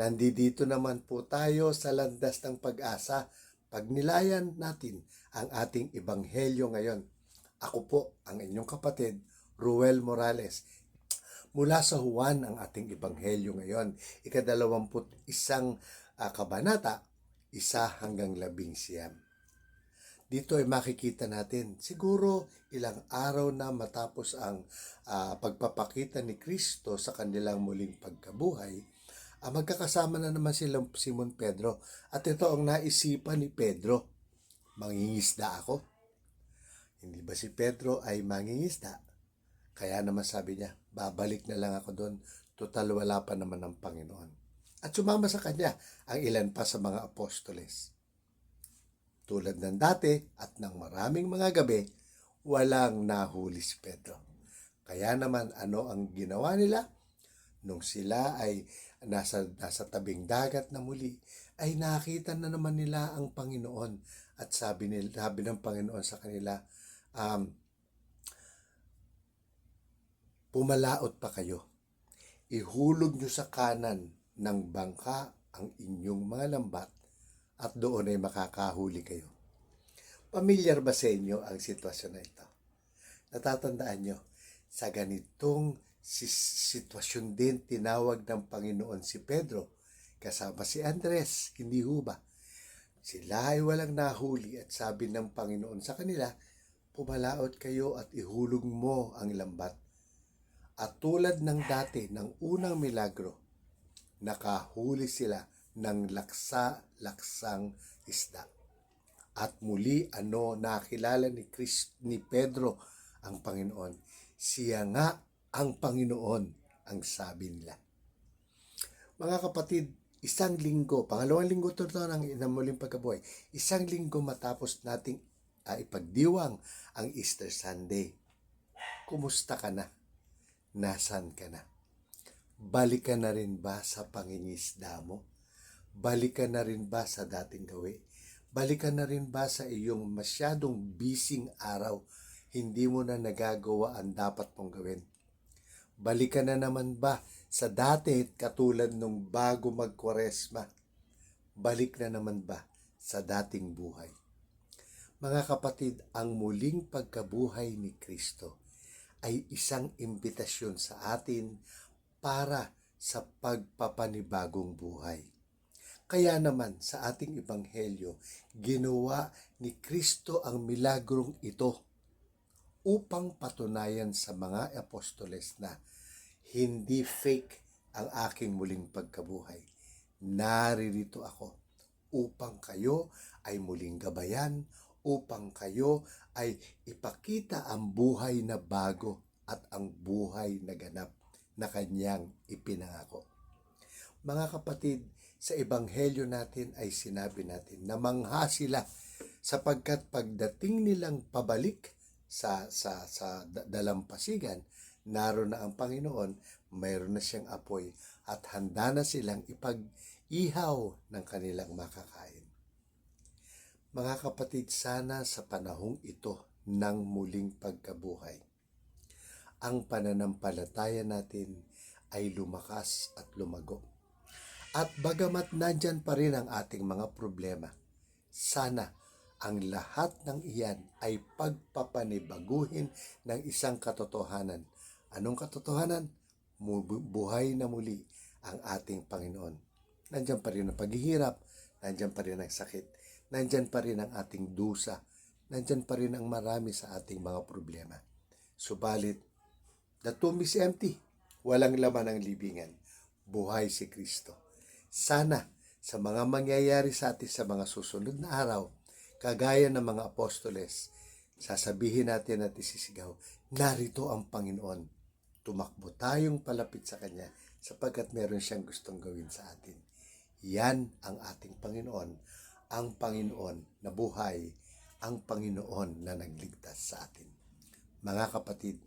Nandito naman po tayo sa landas ng pag-asa. Pagnilayan natin ang ating ebanghelyo ngayon. Ako po ang inyong kapatid, Ruel Morales. Mula sa Juan ang ating ebanghelyo ngayon, ikadalawamput isang ah, kabanata, isa hanggang labing siyam. Dito ay makikita natin, siguro ilang araw na matapos ang ah, pagpapakita ni Kristo sa kanilang muling pagkabuhay, ah, magkakasama na naman silang Simon Pedro. At ito ang naisipan ni Pedro, mangingisda ako. Hindi ba si Pedro ay mangingisda? Kaya naman sabi niya, babalik na lang ako doon, total wala pa naman ang Panginoon. At sumama sa kanya ang ilan pa sa mga apostoles. Tulad ng dati at ng maraming mga gabi, walang nahuli si Pedro. Kaya naman ano ang ginawa nila? Nung sila ay nasa, nasa tabing dagat na muli, ay nakita na naman nila ang Panginoon. At sabi, nila, sabi ng Panginoon sa kanila, um, pumalaot pa kayo. Ihulog nyo sa kanan ng bangka ang inyong mga lambat at doon ay makakahuli kayo. Pamilyar ba sa inyo ang sitwasyon na ito? Natatandaan nyo, sa ganitong sitwasyon din tinawag ng Panginoon si Pedro kasama si Andres, hindi ho ba? Sila ay walang nahuli at sabi ng Panginoon sa kanila, pumalaot kayo at ihulog mo ang lambat. At tulad ng dati ng unang milagro, nakahuli sila ng laksa-laksang isda. At muli ano nakilala ni Chris, ni Pedro ang Panginoon. Siya nga ang Panginoon ang sabi nila. Mga kapatid, isang linggo, pangalawang linggo to to ng, ng muling pagkabuhay, isang linggo matapos nating uh, ipagdiwang ang Easter Sunday. Kumusta ka na? Nasaan ka na? Balik ka na rin ba sa pangingisda mo? Balik ka na rin ba sa dating gawi? Balik ka na rin ba sa iyong masyadong bising araw? Hindi mo na nagagawa ang dapat mong gawin. Balik ka na naman ba sa dati katulad nung bago magkwaresma? Balik na naman ba sa dating buhay? Mga kapatid, ang muling pagkabuhay ni Kristo ay isang imbitasyon sa atin para sa pagpapanibagong buhay. Kaya naman sa ating ebanghelyo, ginawa ni Kristo ang milagrong ito upang patunayan sa mga apostoles na hindi fake ang aking muling pagkabuhay. Naririto ako upang kayo ay muling gabayan, upang kayo ay ipakita ang buhay na bago at ang buhay na ganap na kanyang ipinangako. Mga kapatid, sa ebanghelyo natin ay sinabi natin na mangha sila sapagkat pagdating nilang pabalik sa sa sa da- dalampasigan, naroon na ang Panginoon, mayroon na siyang apoy at handa na silang ipag-ihaw ng kanilang makakain. Mga kapatid, sana sa panahong ito ng muling pagkabuhay, ang pananampalataya natin ay lumakas at lumago. At bagamat nandyan pa rin ang ating mga problema, sana ang lahat ng iyan ay pagpapanibaguhin ng isang katotohanan. Anong katotohanan? Buhay na muli ang ating Panginoon. Nandyan pa rin ang paghihirap, nandyan pa rin ang sakit, nandyan pa rin ang ating dusa, nandyan pa rin ang marami sa ating mga problema. Subalit, the tomb is empty. Walang laman ang libingan. Buhay si Kristo. Sana sa mga mangyayari sa atin sa mga susunod na araw, kagaya ng mga apostoles, sasabihin natin at isisigaw, narito ang Panginoon. Tumakbo tayong palapit sa Kanya sapagkat meron siyang gustong gawin sa atin. Yan ang ating Panginoon, ang Panginoon na buhay, ang Panginoon na nagligtas sa atin. Mga kapatid,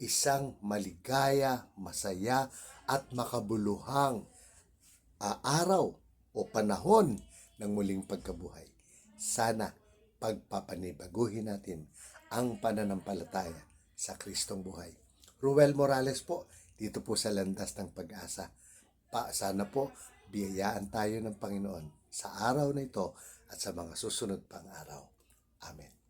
isang maligaya, masaya at makabuluhang araw o panahon ng muling pagkabuhay. Sana pagpapanibaguhin natin ang pananampalataya sa Kristong buhay. Ruel Morales po, dito po sa Landas ng Pag-asa. Pa, sana po biyayaan tayo ng Panginoon sa araw na ito at sa mga susunod pang araw. Amen.